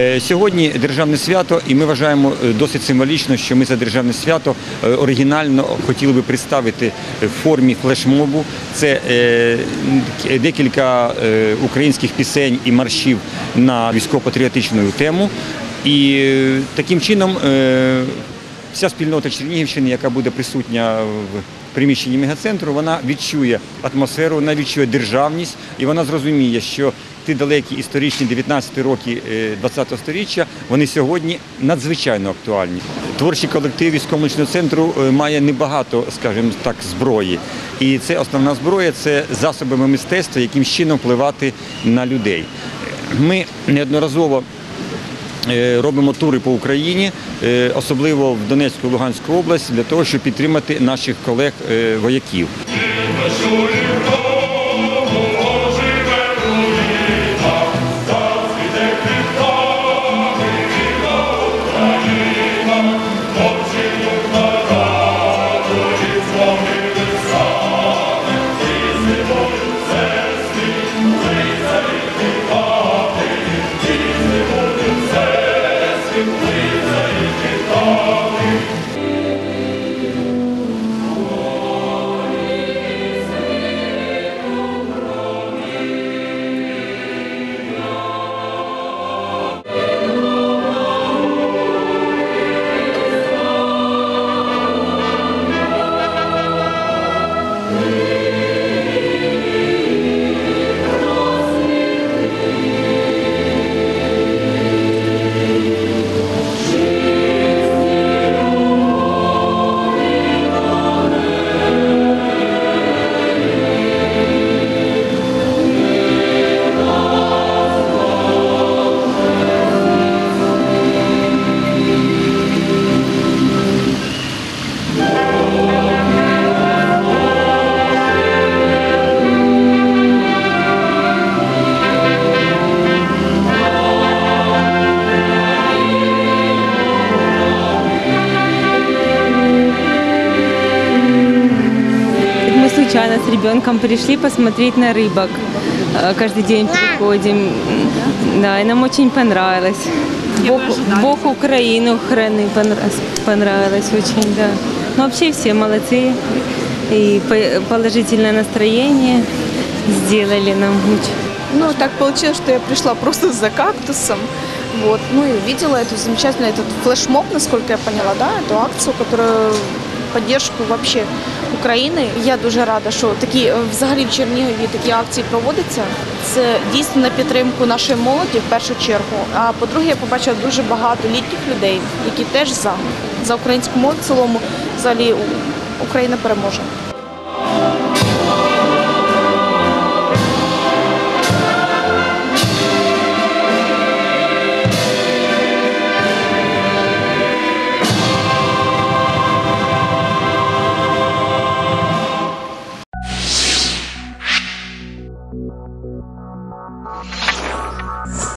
Е, Сьогодні державне свято, і ми вважаємо е, досить символічно, що ми за державне свято е, оригінально хотіли би представити в формі флешмобу. Це декілька українських пісень і маршів на військово-патріотичну тему. І таким чином вся спільнота Чернігівщини, яка буде присутня в приміщенні мегацентру, вона відчує атмосферу, вона відчує державність і вона зрозуміє, що ті далекі історичні 19 роки е, 20-го сторіччя, вони сьогодні надзвичайно актуальні. Творчий колектив військово центру е, має небагато, скажімо так, зброї. І це основна зброя це засобами мистецтва, яким чином впливати на людей. Ми неодноразово Е, Робимо тури по Україні, е, особливо в Донецьку Луганську область, для того, щоб підтримати наших колег-вояків. Мы случайно с ребенком пришли посмотреть на рыбок. Э, Каждый день приходим. Да, и нам очень понравилось. Бог, Бог Украину храни понрав- понравилось очень, да. Ну, вообще все молодцы. И по- положительное настроение сделали нам очень. Ну, так получилось, что я пришла просто за кактусом. Вот. Ну и увидела эту замечательную, этот флешмоб, насколько я поняла, да, эту акцию, которую поддержку вообще України. Я дуже рада, що такі е, взагалі в Чернігові такі акції проводяться. Це дійсно на підтримку нашої молоді в першу чергу. А по-друге, я побачила дуже багато літніх людей, які теж за, за українську молодь в цілому. Взагалі Україна переможе.